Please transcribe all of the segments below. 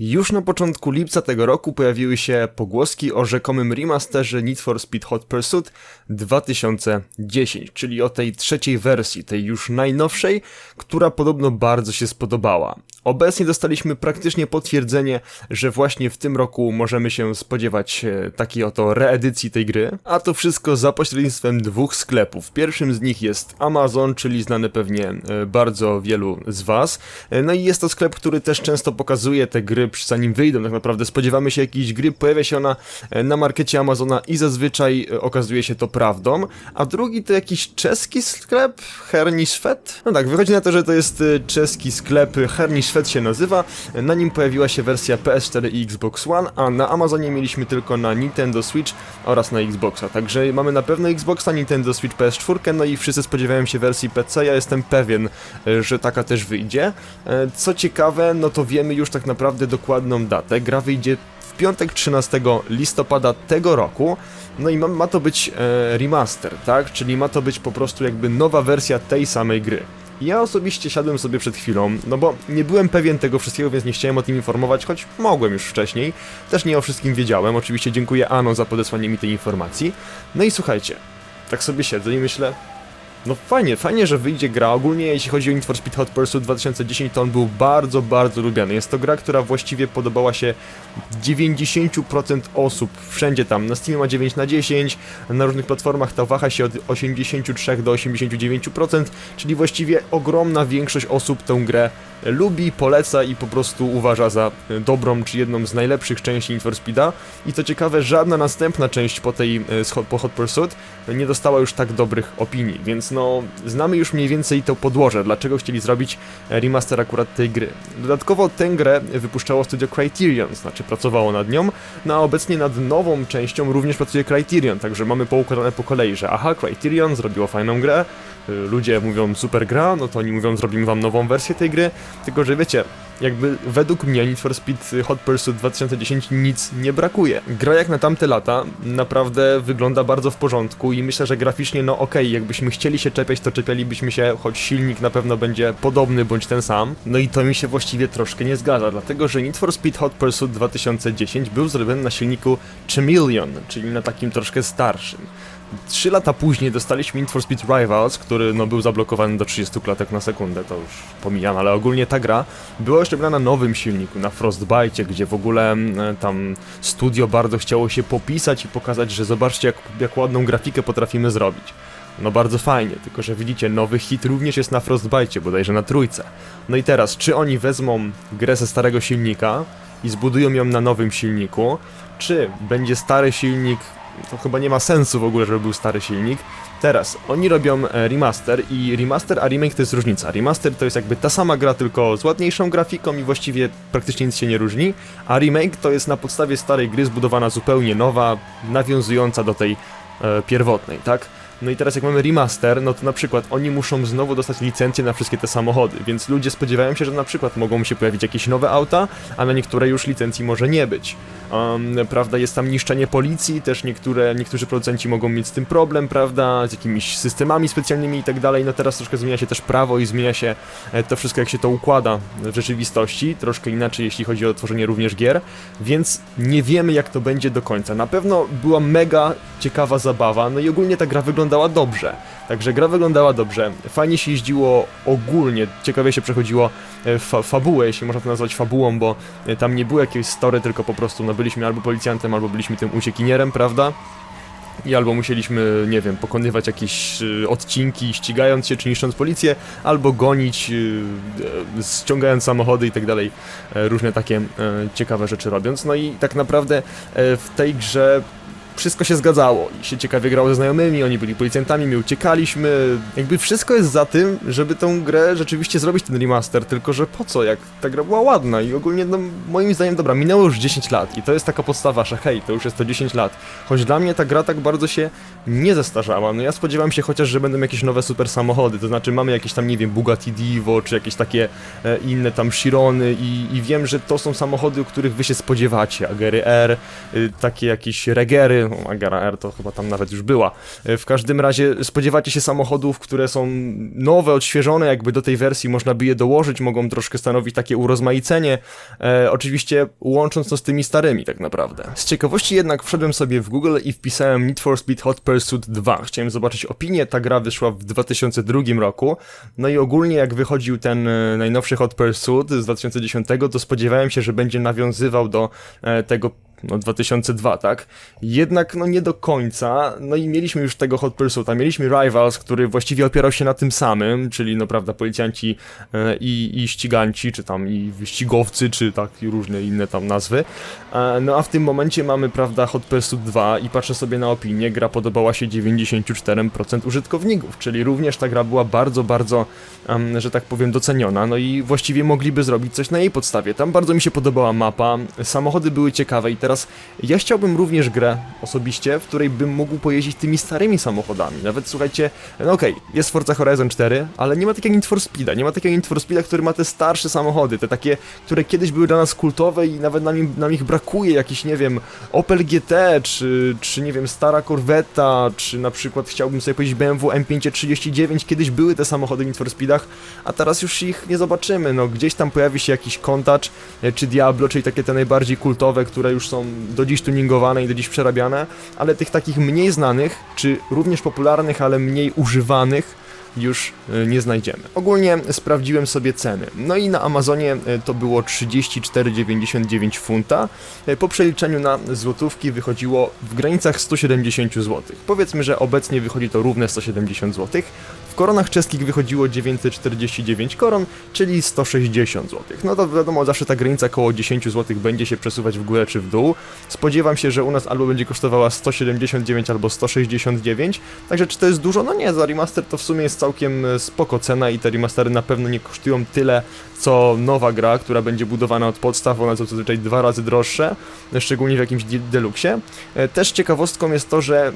Już na początku lipca tego roku pojawiły się pogłoski o rzekomym remasterze Need for Speed Hot Pursuit 2010, czyli o tej trzeciej wersji, tej już najnowszej, która podobno bardzo się spodobała. Obecnie dostaliśmy praktycznie potwierdzenie, że właśnie w tym roku możemy się spodziewać e, takiej oto reedycji tej gry, a to wszystko za pośrednictwem dwóch sklepów. Pierwszym z nich jest Amazon, czyli znany pewnie e, bardzo wielu z Was. E, No i jest to sklep, który też często pokazuje te gry zanim wyjdą. Tak naprawdę spodziewamy się jakiejś gry, pojawia się ona e, na markecie Amazona i zazwyczaj e, okazuje się to prawdą. A drugi to jakiś czeski sklep, Hernisfet. No tak, wychodzi na to, że to jest e, czeski sklep, Hernisfet się nazywa. Na nim pojawiła się wersja PS4 i Xbox One, a na Amazonie mieliśmy tylko na Nintendo Switch oraz na Xboxa. Także mamy na pewno Xboxa, Nintendo Switch, PS4, no i wszyscy spodziewają się wersji PC. Ja jestem pewien, że taka też wyjdzie. Co ciekawe, no to wiemy już tak naprawdę dokładną datę. Gra wyjdzie w piątek 13 listopada tego roku. No i ma, ma to być e, remaster, tak? Czyli ma to być po prostu jakby nowa wersja tej samej gry. Ja osobiście siadłem sobie przed chwilą, no bo nie byłem pewien tego wszystkiego, więc nie chciałem o tym informować, choć mogłem już wcześniej. Też nie o wszystkim wiedziałem. Oczywiście dziękuję Ano za podesłanie mi tej informacji. No i słuchajcie, tak sobie siedzę i myślę, no fajnie, fajnie, że wyjdzie gra. Ogólnie jeśli chodzi o Need for Speed Hot Pursuit 2010, to on był bardzo, bardzo lubiany. Jest to gra, która właściwie podobała się 90% osób, wszędzie tam. Na Steamie ma 9 na 10, na różnych platformach ta waha się od 83 do 89%, czyli właściwie ogromna większość osób tę grę lubi, poleca i po prostu uważa za e, dobrą, czy jedną z najlepszych części Need for Speeda. I co ciekawe, żadna następna część po tej e, po Hot Pursuit nie dostała już tak dobrych opinii, więc no znamy już mniej więcej to podłoże, dlaczego chcieli zrobić e, remaster akurat tej gry. Dodatkowo tę grę wypuszczało studio Criterion, znaczy pracowało nad nią, no a obecnie nad nową częścią również pracuje Criterion, także mamy poukładane po kolei, że aha, Criterion zrobiło fajną grę, y, ludzie mówią super gra, no to oni mówią zrobimy wam nową wersję tej gry, tylko że wiecie, jakby według mnie Need for Speed Hot Pursuit 2010 nic nie brakuje. Gra jak na tamte lata naprawdę wygląda bardzo w porządku i myślę, że graficznie no okej, jakbyśmy chcieli się czepiać, to czepialibyśmy się, choć silnik na pewno będzie podobny bądź ten sam. No i to mi się właściwie troszkę nie zgadza, dlatego że Need for Speed Hot Pursuit 2010 był zrobiony na silniku Chameleon, czyli na takim troszkę starszym. Trzy lata później dostaliśmy Need for Speed Rivals, który no, był zablokowany do 30 klatek na sekundę, to już pomijam, ale ogólnie ta gra była jeszcze na nowym silniku, na Frostbite, gdzie w ogóle e, tam studio bardzo chciało się popisać i pokazać, że zobaczcie jak, jak ładną grafikę potrafimy zrobić. No bardzo fajnie, tylko że widzicie, nowy hit również jest na Frostbite, bodajże na trójce. No i teraz, czy oni wezmą grę ze starego silnika i zbudują ją na nowym silniku, czy będzie stary silnik, to chyba nie ma sensu w ogóle, żeby był stary silnik. Teraz, oni robią e, remaster i remaster a remake to jest różnica. Remaster to jest jakby ta sama gra, tylko z ładniejszą grafiką i właściwie praktycznie nic się nie różni, a remake to jest na podstawie starej gry zbudowana zupełnie nowa, nawiązująca do tej e, pierwotnej, tak? No i teraz jak mamy remaster, no to na przykład oni muszą znowu dostać licencję na wszystkie te samochody, więc ludzie spodziewają się, że na przykład mogą się pojawić jakieś nowe auta, a na niektóre już licencji może nie być. Um, prawda, jest tam niszczenie policji, też niektóre, niektórzy producenci mogą mieć z tym problem, prawda, z jakimiś systemami specjalnymi i tak dalej. No teraz troszkę zmienia się też prawo i zmienia się e, to wszystko, jak się to układa w rzeczywistości, troszkę inaczej, jeśli chodzi o tworzenie również gier, więc nie wiemy, jak to będzie do końca. Na pewno była mega ciekawa zabawa, no i ogólnie ta gra wyglądała dobrze. Także gra wyglądała dobrze, fajnie się jeździło ogólnie, ciekawie się przechodziło e, fa fabułę, jeśli można to nazwać fabułą, bo e, tam nie było jakiegoś story, tylko po prostu no, byliśmy albo policjantem, albo byliśmy tym uciekinierem, prawda? I albo musieliśmy, nie wiem, pokonywać jakieś y, odcinki, ścigając się czy niszcząc policję, albo gonić, y, y, ściągając samochody i tak dalej, różne takie e, ciekawe rzeczy robiąc. No i tak naprawdę e, w tej grze wszystko się zgadzało. I się ciekawie grało ze znajomymi, oni byli policjantami, my uciekaliśmy. Jakby wszystko jest za tym, żeby tą grę rzeczywiście zrobić ten remaster, tylko że po co, jak ta gra była ładna i ogólnie no, moim zdaniem dobra, minęło już 10 lat. I to jest taka podstawa, że hej, to już jest to 10 lat. Choć dla mnie ta gra tak bardzo się nie zestarzała, no ja spodziewałem się chociaż, że będą jakieś nowe super samochody, to znaczy mamy jakieś tam, nie wiem, Bugatti Divo, czy jakieś takie e, inne tam Chirony i, i wiem, że to są samochody, o których wy się spodziewacie, Agery R, y, takie jakieś Regery, o, Agara R to chyba tam nawet już była. E, W każdym razie spodziewacie się samochodów, które są nowe, odświeżone, jakby do tej wersji można by je dołożyć, mogą troszkę stanowić takie urozmaicenie, e, oczywiście łącząc to z tymi starymi tak naprawdę. Z ciekawości jednak wszedłem sobie w Google i wpisałem Need for Speed Hot Pursuit 2. Chciałem zobaczyć opinię, ta gra wyszła w 2002 roku, no i ogólnie jak wychodził ten e, najnowszy Hot Pursuit z 2010, to spodziewałem się, że będzie nawiązywał do e, tego no 2002, tak? Jednak no nie do końca, no i mieliśmy już tego Hot Pursuita, mieliśmy Rivals, który właściwie opierał się na tym samym, czyli no prawda, policjanci e, i, i ściganci, czy tam i wyścigowcy, czy tak i różne inne tam nazwy. E, no a w tym momencie mamy, prawda, Hot Pursuit 2 i patrzę sobie na opinię, gra podobała się 94% użytkowników, czyli również ta gra była bardzo, bardzo, em, że tak powiem, doceniona, no i właściwie mogliby zrobić coś na jej podstawie. Tam bardzo mi się podobała mapa, samochody były ciekawe i teraz ja chciałbym również grę osobiście, w której bym mógł pojeździć tymi starymi samochodami. Nawet słuchajcie, no okej, jest Forza Horizon 4, ale nie ma takiego Need for Speeda, nie ma takiego Need for Speeda, który ma te starsze samochody, te takie, które kiedyś były dla nas kultowe i nawet nam, nam ich brakuje, jakiś, nie wiem, Opel GT, czy, czy nie wiem, stara Corvetta, czy na przykład chciałbym sobie powiedzieć BMW M539, kiedyś były te samochody w Need for Speedach, a teraz już ich nie zobaczymy, no gdzieś tam pojawi się jakiś kontacz, e, czy Diablo, czyli takie te najbardziej kultowe, które już są do dziś tuningowane i do dziś przerabiane, ale tych takich mniej znanych, czy również popularnych, ale mniej używanych, już e, nie znajdziemy. Ogólnie sprawdziłem sobie ceny. No i na Amazonie e, to było 34,99 funta. E, Po przeliczeniu na złotówki wychodziło w granicach 170 zł. Powiedzmy, że obecnie wychodzi to równe 170 zł. Koronach czeskich wychodziło 949 koron, czyli 160 zł. No to wiadomo, zawsze ta granica około 10 zł będzie się przesuwać w górę czy w dół. Spodziewam się, że u nas albo będzie kosztowała 179 albo 169. Także czy to jest dużo? No nie, za remaster to w sumie jest całkiem e, spoko cena i te remastery na pewno nie kosztują tyle, co nowa gra, która będzie budowana od podstaw, one są zazwyczaj dwa razy droższe, e, szczególnie w jakimś de- deluxie. E, Też ciekawostką jest to, że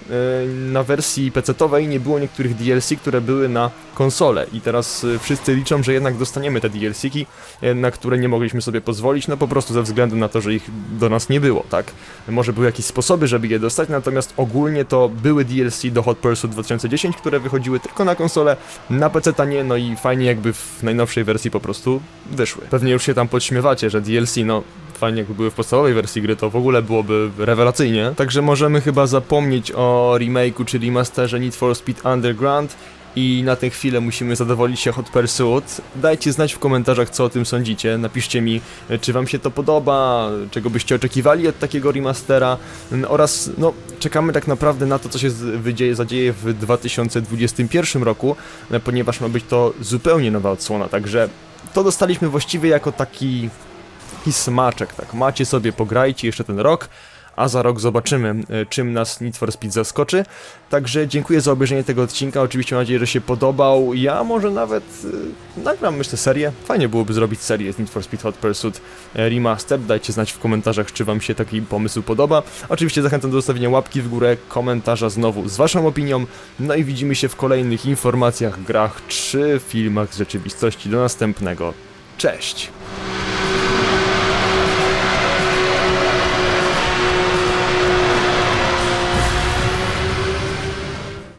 na wersji PC-owej nie było niektórych DLC, które były na konsolę i teraz e, wszyscy liczą, że jednak dostaniemy te DLC-ki, e, na które nie mogliśmy sobie pozwolić, no po prostu ze względu na to, że ich do nas nie było, tak? Może były jakieś sposoby, żeby je dostać, natomiast ogólnie to były DLC do Hot Pursuit 2010, które wychodziły tylko na konsolę, na PC nie, no i fajnie jakby w najnowszej wersji po prostu wyszły. Pewnie już się tam podśmiewacie, że DLC, no fajnie jakby były w podstawowej wersji gry, to w ogóle byłoby rewelacyjnie. Także możemy chyba zapomnieć o remake'u czy remasterze Need for Speed Underground i na tę chwilę musimy zadowolić się Hot Pursuit. Dajcie znać w komentarzach, co o tym sądzicie. Napiszcie mi, czy wam się to podoba, czego byście oczekiwali od takiego remastera mm, oraz, no, czekamy tak naprawdę na to, co się wydzieje, zadzieje w 2021 roku, e, ponieważ ma być to zupełnie nowa odsłona, także to dostaliśmy właściwie jako taki taki smaczek, tak, macie sobie, pograjcie jeszcze ten rok, a za rok zobaczymy, e, czym nas Need for Speed zaskoczy. Także dziękuję za obejrzenie tego odcinka, oczywiście mam nadzieję, że się podobał. Ja może nawet e, nagram, myślę, serię. Fajnie byłoby zrobić serię z Need for Speed Hot Pursuit e, Remastered. Dajcie znać w komentarzach, czy wam się taki pomysł podoba. Oczywiście zachęcam do zostawienia łapki w górę, komentarza znowu z waszą opinią. No i widzimy się w kolejnych informacjach, grach czy filmach z rzeczywistości. Do następnego. Cześć!